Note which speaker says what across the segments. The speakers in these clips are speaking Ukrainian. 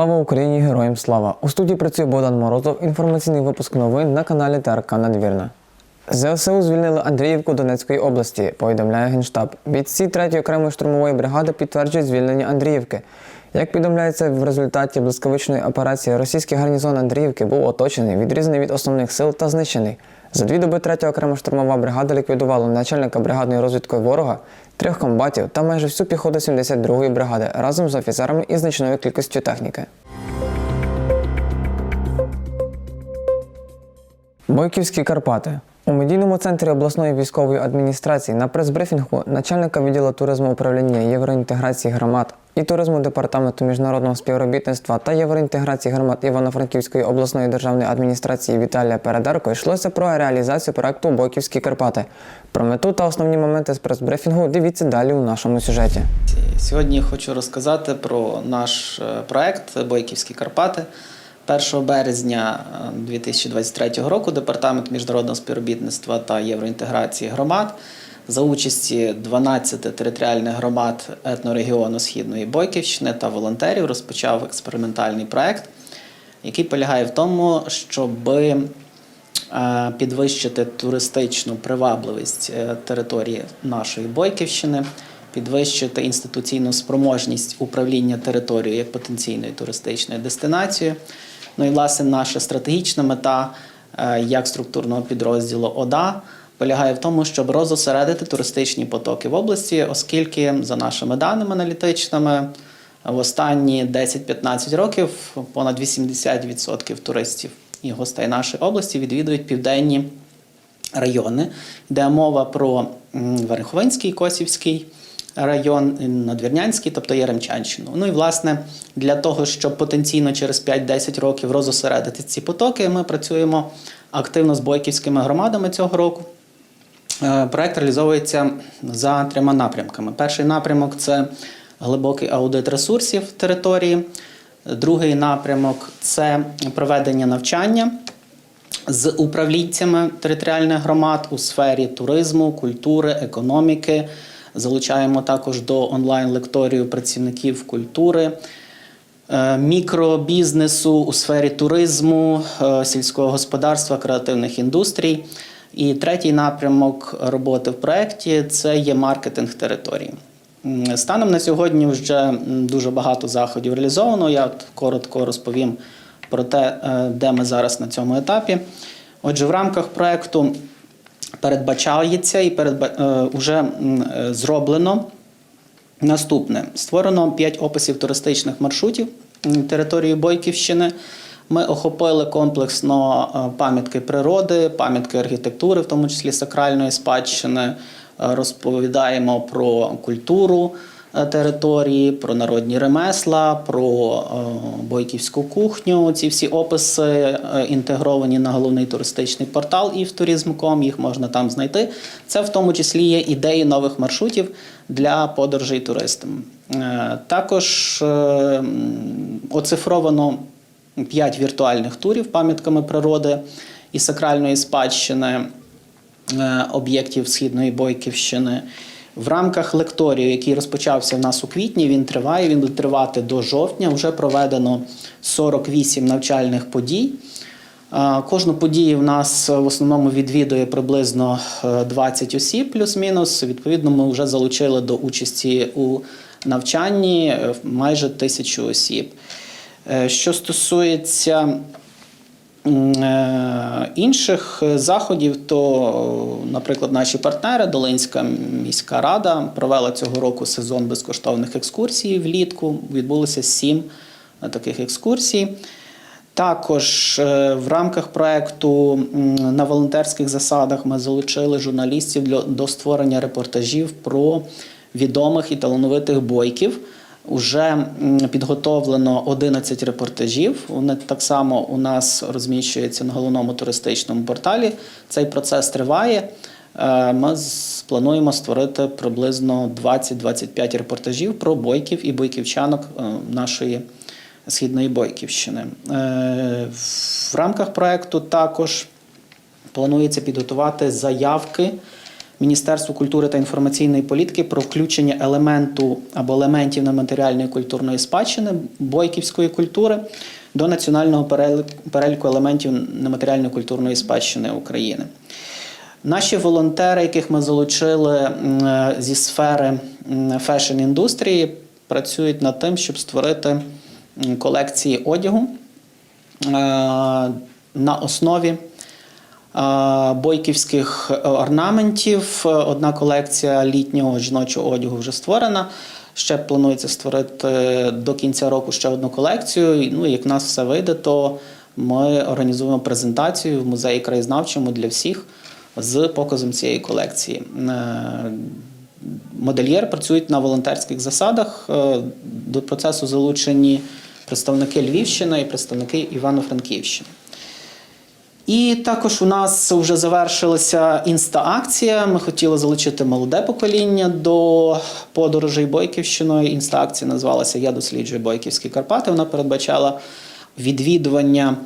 Speaker 1: Слава Україні! Героям слава! У студії працює Богдан Морозов. Інформаційний випуск новин на каналі ТРК Надвірна. ЗСУ звільнили Андріївку Донецької області, повідомляє Генштаб. Бійці 3-ї окремої штурмової бригади підтверджують звільнення Андріївки. Як повідомляється, в результаті блискавичної операції російський гарнізон Андріївки був оточений, відрізаний від основних сил та знищений. За дві доби 3 окрема штурмова бригада ліквідувала начальника бригадної розвідки ворога, трьох комбатів та майже всю піхоту 72-ї бригади разом з офіцерами і значною кількістю техніки. Бойківські Карпати. У медійному центрі обласної військової адміністрації на прес-брифінгу начальника відділу туризму управління євроінтеграції громад і туризму департаменту міжнародного співробітництва та євроінтеграції громад Івано-Франківської обласної державної адміністрації Віталія Передарко йшлося про реалізацію проекту Бойківські Карпати. Про мету та основні моменти з прес-брифінгу дивіться далі у нашому сюжеті.
Speaker 2: Сьогодні я хочу розказати про наш е, проект Бойківські Карпати. 1 березня е, 2023 року Департамент міжнародного співробітництва та євроінтеграції громад за участі 12 територіальних громад етнорегіону Східної Бойківщини та волонтерів розпочав експериментальний проект, який полягає в тому, щоб е, підвищити туристичну привабливість е, території нашої Бойківщини, підвищити інституційну спроможність управління територією як потенційною туристичною дестинацією. Ну і власне наша стратегічна мета е, як структурного підрозділу ОДА полягає в тому, щоб розосередити туристичні потоки в області, оскільки за нашими даними аналітичними в останні 10-15 років понад 80% туристів і гостей нашої області відвідують південні райони, де мова про Верховинський, Косівський район, Надвірнянський, тобто Яремчанщину. Ну і власне для того, щоб потенційно через 5-10 років розосередити ці потоки, ми працюємо активно з бойківськими громадами цього року. Е, Проект реалізовується за трьома напрямками. Перший напрямок це глибокий аудит ресурсів території. Другий напрямок це проведення навчання з управлінцями територіальних громад у сфері туризму, культури, економіки. Залучаємо також до онлайн-лекторію працівників культури, е, мікробізнесу у сфері туризму, е, сільського господарства, креативних індустрій. І третій напрямок роботи в проєкті це є маркетинг території. Станом на сьогодні вже дуже багато заходів реалізовано. Я от коротко розповім про те, е, де ми зараз на цьому етапі. Отже, в рамках проєкту передбачається і передба... е, вже е, зроблено наступне: створено 5 описів туристичних маршрутів території Бойківщини. Ми охопили комплексно е, пам'ятки природи, пам'ятки архітектури, в тому числі сакральної спадщини. Е, Розповідаємо про культуру е, території, про народні ремесла, про бойківську кухню. Ці всі описи інтегровані на головний туристичний портал і в туризм.com, їх можна там знайти. Це в тому числі є ідеї нових маршрутів для подорожей туристам. Також оцифровано 5 віртуальних турів пам'ятками природи і сакральної спадщини е, об'єктів Східної Бойківщини. В рамках лекторію, який розпочався в нас у квітні, він триває, він буде тривати до жовтня. Вже проведено 48 навчальних подій. Е, Кожну подію в нас в основному відвідує приблизно е, 20 осіб, плюс-мінус. Відповідно, ми вже залучили до участі у навчанні е, майже тисячу осіб. Е, Що стосується е, інших заходів, то, наприклад, наші партнери Долинська міська рада провела цього року сезон безкоштовних екскурсій влітку. Відбулося сім е, таких екскурсій. Також в рамках проекту на волонтерських засадах ми залучили журналістів до створення репортажів про відомих і талановитих бойків. Уже підготовлено 11 репортажів. Вони так само у нас розміщуються на головному туристичному порталі. Цей процес триває. Е, Ми плануємо створити приблизно 20-25 репортажів про бойків і бойківчанок е, нашої Східної Бойківщини. Е, В рамках проекту також планується підготувати заявки Міністерству культури та інформаційної політики про включення елементу або елементів нематеріальної культурної спадщини бойківської культури до національного переліку- елементів нематеріальної культурної спадщини України. Наші волонтери, яких ми залучили е, зі сфери фешн-індустрії, працюють над тим, щоб створити колекції одягу е, на основі бойківських орнаментів. Одна колекція літнього жіночого одягу вже створена. Ще планується створити до кінця року ще одну колекцію. Ну, як в нас все вийде, то ми організуємо презентацію в музеї краєзнавчому для всіх з показом цієї колекції. Е, Модельєри працюють на волонтерських засадах. Е, До процесу залучені представники Львівщини і представники Івано-Франківщини. І також у нас вже завершилася інста-акція. Ми хотіли залучити молоде покоління до подорожей Бойківщиною. Інста-акція називалася Я досліджую Бойківські Карпати. Вона передбачала відвідування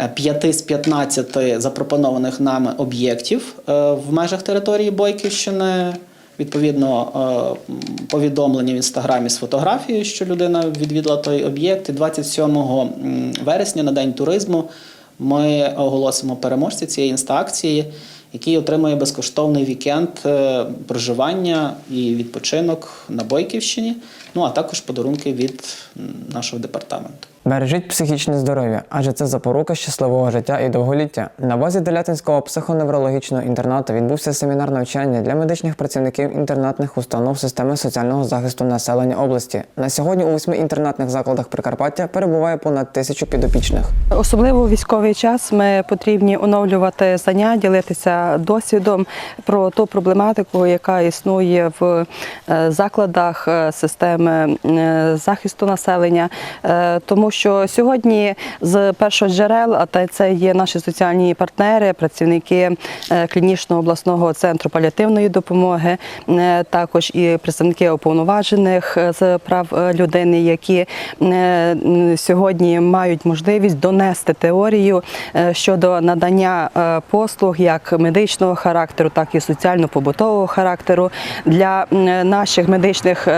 Speaker 2: е, п'яти з 15 запропонованих нами об'єктів е, в межах території Бойківщини. Відповідно, е, повідомлення в інстаграмі з фотографією, що людина відвідала той об'єкт. І 27 вересня на день туризму ми оголосимо переможця цієї інстаакції, який отримує безкоштовний вікенд е, проживання і відпочинок на Бойківщині, ну а також подарунки від нашого департаменту.
Speaker 1: Бережіть психічне здоров'я, адже це запорука щасливого життя і довголіття. На базі Делятинського психоневрологічного інтернату відбувся семінар навчання для медичних працівників інтернатних установ системи соціального захисту населення області. На сьогодні у восьми інтернатних закладах Прикарпаття перебуває понад тисячу підопічних.
Speaker 3: Особливо у військовий час ми потрібні оновлювати знання, ділитися досвідом про ту проблематику, яка існує в е, закладах е, системи е, захисту населення. Тому що сьогодні з першоджерел, а те це є наші соціальні партнери, працівники е, клінічного обласного центру паліативної допомоги, е, також і представники уповноважених е, з прав людини, які сьогодні мають можливість донести теорію щодо надання послуг як медичного характеру, так і соціально-побутового характеру для наших медичних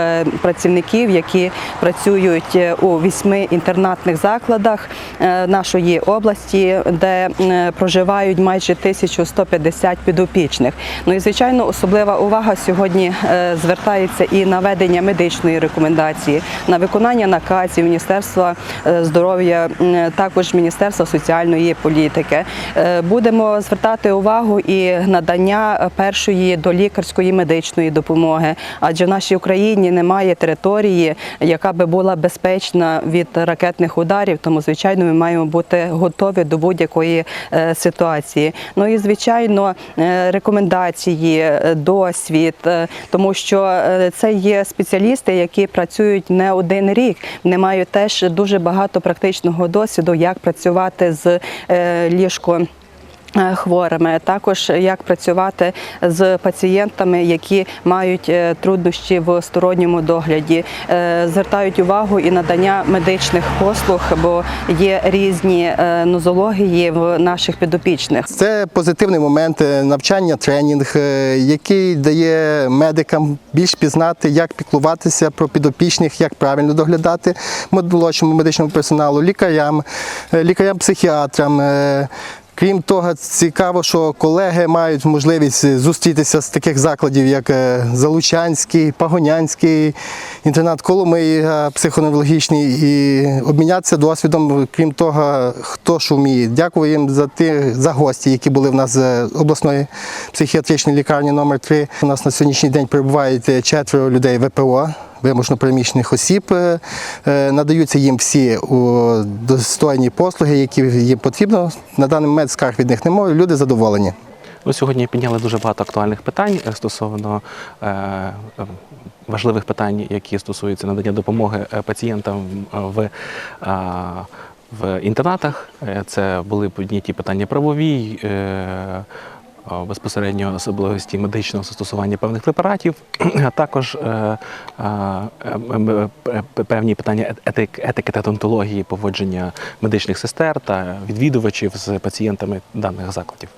Speaker 3: працівників, які працюють у вісьми інтернатних закладах е, нашої області, де проживають майже 1150 підопічних. Ну і звичайно, особлива увага сьогодні е, звертається і на ведення медичної рекомендації, на виконання наказів Міністерства е, здоров'я, також Міністерства соціальної політики. Е, Будемо звертати увагу і надання першої долікарської медичної допомоги, адже в нашій Україні немає території, яка би була безпечна від ракетних ударів. Тому, звичайно, ми маємо бути готові до будь-якої е, ситуації. Ну і звичайно, е, рекомендації, е, досвід, тому що це є спеціалісти, які працюють не один рік. Вони мають теж дуже багато практичного досвіду, як працювати з ліжко. е, Хворими також як працювати з пацієнтами, які мають е, труднощі в сторонньому догляді, Е, звертають увагу і надання медичних послуг, бо є різні е, нозології в наших підопічних.
Speaker 4: Це позитивний момент е, навчання, тренінг, е, який дає медикам більш пізнати, як піклуватися про підопічних, як правильно доглядати молодшому медичному персоналу, лікарям, е, лікарям-психіатрам. Крім того, цікаво, що колеги мають можливість зустрітися з таких закладів, як е, Залучанський, Пагонянський, інтернат Коломиї психоневрологічний, і обмінятися досвідом, крім того, хто що вміє. Дякую їм за ті за гості, які були в нас з обласної психіатричної лікарні номер 3 У нас на сьогоднішній день перебувають четверо людей ВПО вимушено переміщених осіб. Е, е, Надаються їм всі достойні послуги, які їм потрібно. На даний момент скарг від них немає. Люди задоволені.
Speaker 5: Ви сьогодні підняли дуже багато актуальних питань е, стосовно е, е, важливих питань, які стосуються надання допомоги е, пацієнтам е, в, е, в інтернатах. Е, Це були підняті питання правові. Е, Безпосередньо особливості медичного застосування певних препаратів, а також е, е, певні питання етики та тонтології поводження медичних сестер та відвідувачів з пацієнтами даних закладів.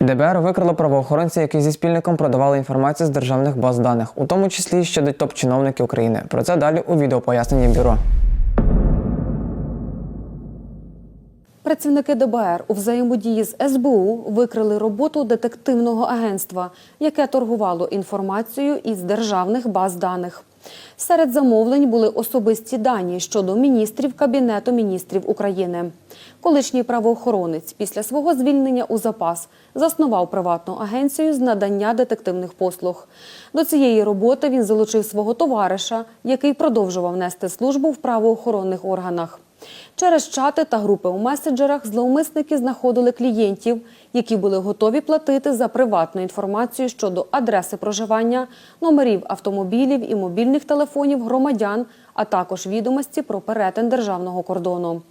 Speaker 1: ДБР викрило правоохоронця, які зі спільником продавали інформацію з державних баз даних, у тому числі щодо топ-чиновників України. Про це далі у відео пояснення бюро.
Speaker 6: Працівники ДБР у взаємодії з СБУ викрили роботу детективного агентства, яке торгувало інформацією із державних баз даних. Серед замовлень були особисті дані щодо міністрів Кабінету міністрів України. Колишній правоохоронець після свого звільнення у запас заснував приватну агенцію з надання детективних послуг. До цієї роботи він залучив свого товариша, який продовжував нести службу в правоохоронних органах. Через чати та групи у меседжерах зловмисники знаходили клієнтів, які були готові платити за приватну інформацію щодо адреси проживання, номерів автомобілів і мобільних телефонів громадян, а також відомості про перетин державного кордону.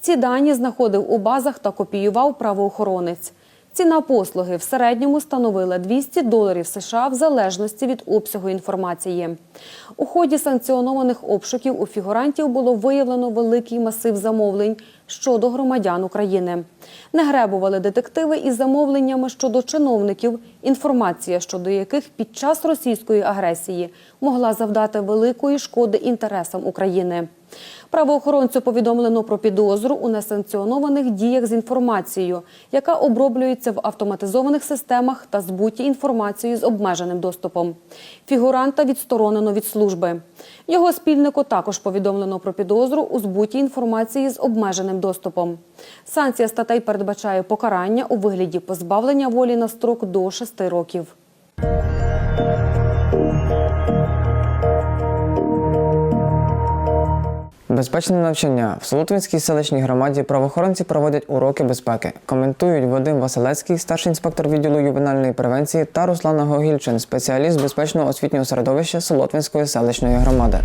Speaker 6: Ці дані знаходив у базах та копіював правоохоронець. Ціна послуги в середньому становила 200 доларів США в залежності від обсягу інформації. У ході санкціонованих обшуків у фігурантів було виявлено великий масив замовлень щодо громадян України. Не гребували детективи із замовленнями щодо чиновників, інформація щодо яких під час російської агресії могла завдати великої шкоди інтересам України. Правоохоронцю повідомлено про підозру у несанкціонованих діях з інформацією, яка оброблюється в автоматизованих системах та збуті інформацією з обмеженим доступом. Фігуранта відсторонено від служби. Його спільнику також повідомлено про підозру у збуті інформації з обмеженим доступом. Санкція статей передбачає покарання у вигляді позбавлення волі на строк до 6 років.
Speaker 1: Безпечне навчання в Солотвинській селищній громаді правоохоронці проводять уроки безпеки. Коментують Вадим Василецький, старший інспектор відділу ювенальної превенції, та Руслана Гогільчин, спеціаліст безпечного освітнього середовища Солотвинської селищної громади.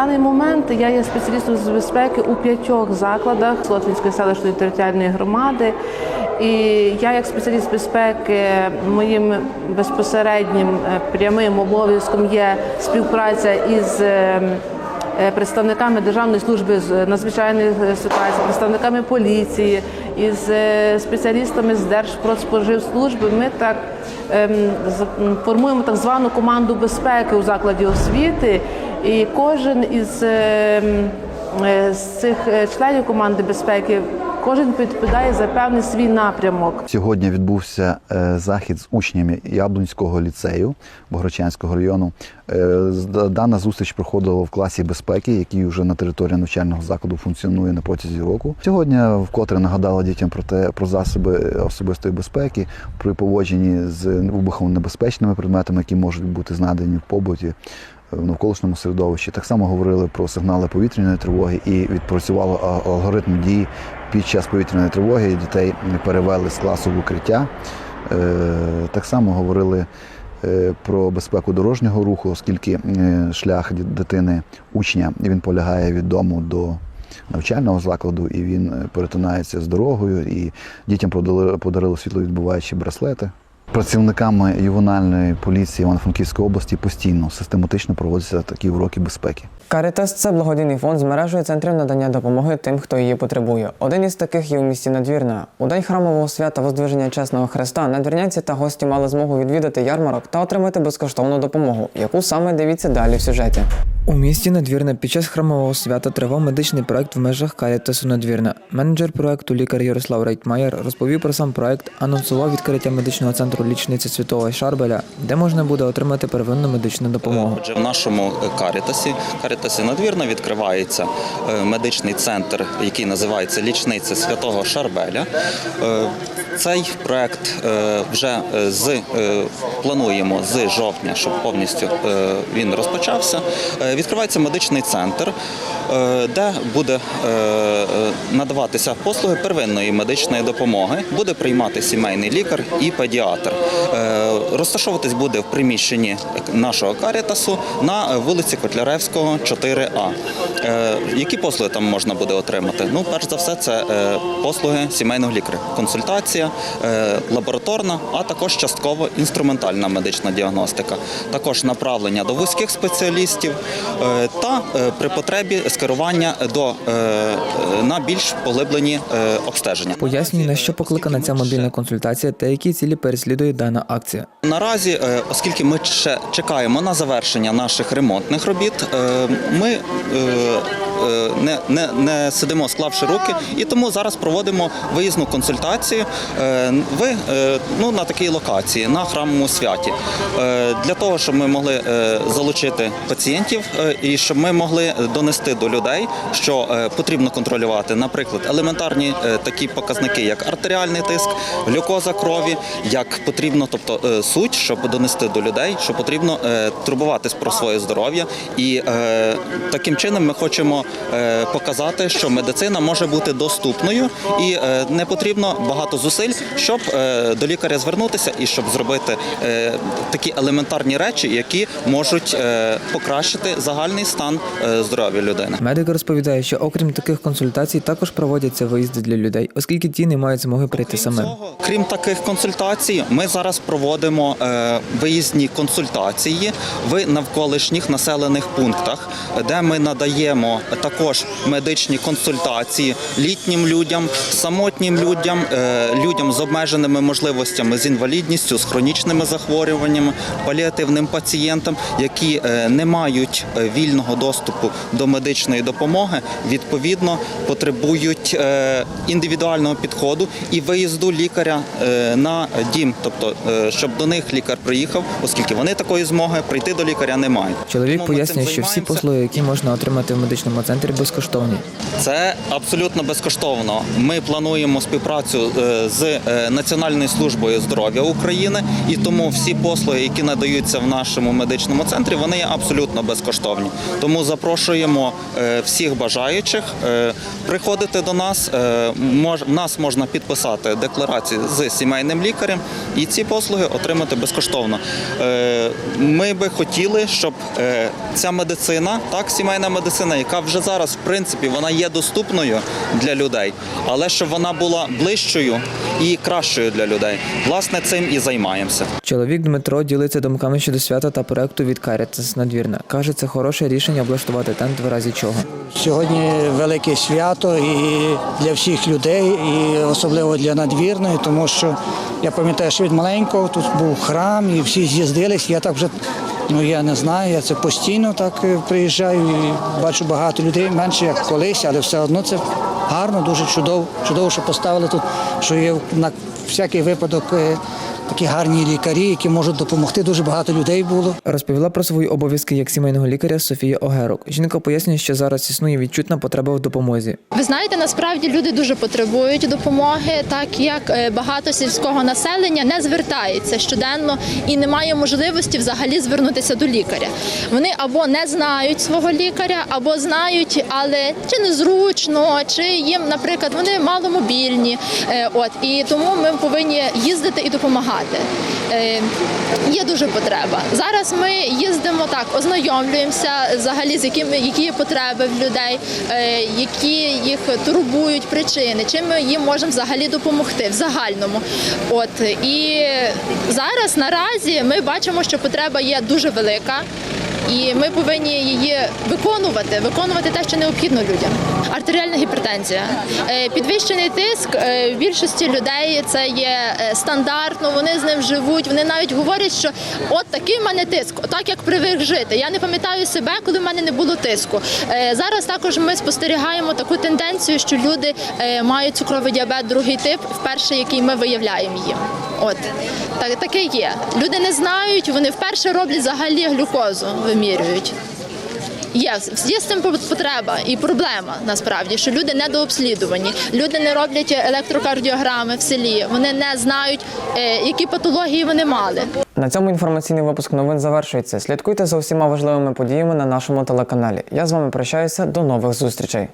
Speaker 7: Даний момент я є спеціалістом з безпеки у п'ятьох закладах Слотвінської селищної територіальної громади. І я, як спеціаліст безпеки, моїм безпосереднім е, прямим обов'язком є співпраця із е, е, представниками Державної служби з надзвичайних ситуацій, представниками поліції, із спеціалістами з Держпродспоживслужби. Ми так ем, формуємо так звану команду безпеки у закладі освіти. І кожен із ем, е, з цих е, членів команди безпеки кожен відповідає за певний свій напрямок.
Speaker 8: Сьогодні відбувся е, захід з учнями Яблунського ліцею Богородчанського району. Е, Дана зустріч проходила в класі безпеки, який вже на території навчального закладу функціонує на протязі року. Сьогодні вкотре нагадала дітям про те про засоби особистої безпеки, при поводженні з вибухонебезпечними предметами, які можуть бути знайдені в побуті. В навколишньому середовищі так само говорили про сигнали повітряної тривоги і відпрацювало алгоритм дій під час повітряної тривоги. Дітей перевели з класу в укриття. Е, Так само говорили е, про безпеку дорожнього руху, оскільки е, шлях дитини учня він полягає від дому до навчального закладу, і він перетинається з дорогою, і дітям подарили світловідбуваючі браслети. Працівниками ювенальної поліції Івано-Франківської області постійно систематично проводяться такі уроки безпеки.
Speaker 1: Карітас це благодійний фонд з мережею центрів надання допомоги тим, хто її потребує. Один із таких є у місті Надвірна. У день храмового свята Воздвиження Чесного Христа надвірнянці та гості мали змогу відвідати ярмарок та отримати безкоштовну допомогу, яку саме дивіться далі в сюжеті. У місті Надвірна під час храмового свята тривав медичний проект в межах Карітасу Надвірна. Менеджер проекту лікар Ярослав Рейтмаєр розповів про сам проект, анонсував відкриття медичного центру лічниці Святого Шарбеля, де можна буде отримати первинну медичну допомогу.
Speaker 9: Отже, в нашому Карітасі, Карітасі надвірно відкривається е, медичний центр, який називається Лічниця Святого Шарбеля. Е, Цей проект е, вже з плануємо з жовтня, щоб повністю він розпочався. Відкривається медичний центр, е, де буде е, е, надаватися послуги первинної медичної допомоги. Буде приймати сімейний лікар і педіатр. Розташовуватись буде в приміщенні нашого карітасу на вулиці Котляревського, 4А. Е, Які послуги там можна буде отримати? Ну, перш за все, це е, послуги сімейного лікаря, консультація, е, лабораторна, а також частково інструментальна медична діагностика. Також направлення до вузьких спеціалістів та при потребі скерування до на більш поглиблені обстеження.
Speaker 1: Пояснює, на що покликана ця мобільна консультація та які цілі переслідує дана акція.
Speaker 9: Наразі, оскільки ми ще чекаємо на завершення наших ремонтних робіт, е, 이렇게 не, не, не сидимо склавши руки, і тому зараз проводимо виїзну консультацію е, в, е, ну, на такій локації, на храмовому святі, Е, для того, щоб ми могли е, залучити пацієнтів е, і щоб ми могли донести до людей, що е, потрібно контролювати, наприклад, елементарні е, такі показники, як артеріальний тиск, глюкоза крові, як потрібно, тобто е, суть, щоб донести до людей, що потрібно е, турбуватись про своє здоров'я, і е, таким чином ми хочемо е, показати, що медицина може бути доступною і е, не потрібно багато зусиль, щоб е, до лікаря звернутися і щоб зробити е, такі елементарні речі, які можуть е, покращити загальний стан е, здоров'я людини.
Speaker 1: Медик розповідає, що окрім таких консультацій також проводяться виїзди для людей, оскільки ті не мають змоги прийти самим.
Speaker 9: Крім таких консультацій, ми зараз проводимо е, виїзні консультації в навколишніх населених пунктах, де ми надаємо також медичні консультації літнім людям, самотнім людям, е, людям з обмеженими можливостями, з інвалідністю, з хронічними захворюваннями, паліативним пацієнтам, які е, не мають е, вільного доступу до медичної допомоги, відповідно потребують індивідуального підходу і виїзду лікаря на дім, тобто щоб до них лікар приїхав, оскільки вони такої змоги прийти до лікаря не мають.
Speaker 1: Чоловік пояснює, що всі послуги, які можна отримати в медичному центрі, безкоштовні.
Speaker 9: Це абсолютно безкоштовно. Ми плануємо співпрацю е, з е, Національною службою здоров'я України, і тому всі послуги, які надаються в нашому медичному центрі, вони є абсолютно безкоштовні. Тому запрошуємо е, всіх бажаючих приходити до нас. В нас можна підписати декларацію з сімейним лікарем і ці послуги отримати безкоштовно. Ми би хотіли, щоб ця медицина, так, сімейна медицина, яка вже зараз, в принципі, вона є доступною для людей, але щоб вона була ближчою і кращою для людей. Власне, цим і займаємося.
Speaker 1: Чоловік Дмитро ділиться думками щодо свята та проекту від Карітас Надвірна. Каже, це хороше рішення облаштувати тент в разі чого.
Speaker 10: Сьогодні велике свято і для всіх людей, і особливо для надвірної, тому що я пам'ятаю, що від маленького тут був храм, і всі з'їздились. Я так вже ну я не знаю, я це постійно так е, приїжджаю і бачу багато людей, менше як колись, але все одно це гарно, дуже чудово. Чудово, що поставили тут, що є на всякий випадок. е, Такі гарні лікарі, які можуть допомогти. Дуже багато людей було.
Speaker 1: Розповіла про свої обов'язки як сімейного лікаря Софія Огерок. Жінка пояснює, що зараз існує відчутна потреба в допомозі.
Speaker 11: Ви знаєте, насправді люди дуже потребують допомоги, так як е, багато сільського населення не звертається щоденно і не має можливості взагалі звернутися до лікаря. Вони або не знають свого лікаря, або знають, але чи незручно, чи їм, наприклад, вони маломобільні. Е, От і тому ми повинні їздити і допомагати. Е, Є дуже потреба. Зараз ми їздимо так, ознайомлюємося взагалі з якими які є потреби в людей, е, які їх турбують причини, чим ми їм можемо взагалі допомогти в загальному. От і зараз наразі ми бачимо, що потреба є дуже велика. І ми повинні її виконувати, виконувати те, що необхідно людям. Артеріальна гіпертензія, Е, підвищений тиск е, в більшості людей це є е, стандартно. Вони з ним живуть. Вони навіть говорять, що от такий в мене тиск, отак як привик жити. Я не пам'ятаю себе, коли в мене не було тиску. Зараз також ми спостерігаємо таку тенденцію, що люди мають цукровий діабет другий тип, вперше який ми виявляємо їм. От так таке є. Люди не знають, вони вперше роблять взагалі глюкозу, вимірюють. Є, є з цим потреба і проблема насправді, що люди недообслідувані. Люди не роблять електрокардіограми в селі. Вони не знають, е, які патології вони мали.
Speaker 1: На цьому інформаційний випуск новин завершується. Слідкуйте за усіма важливими подіями на нашому телеканалі. Я з вами прощаюся. До нових зустрічей.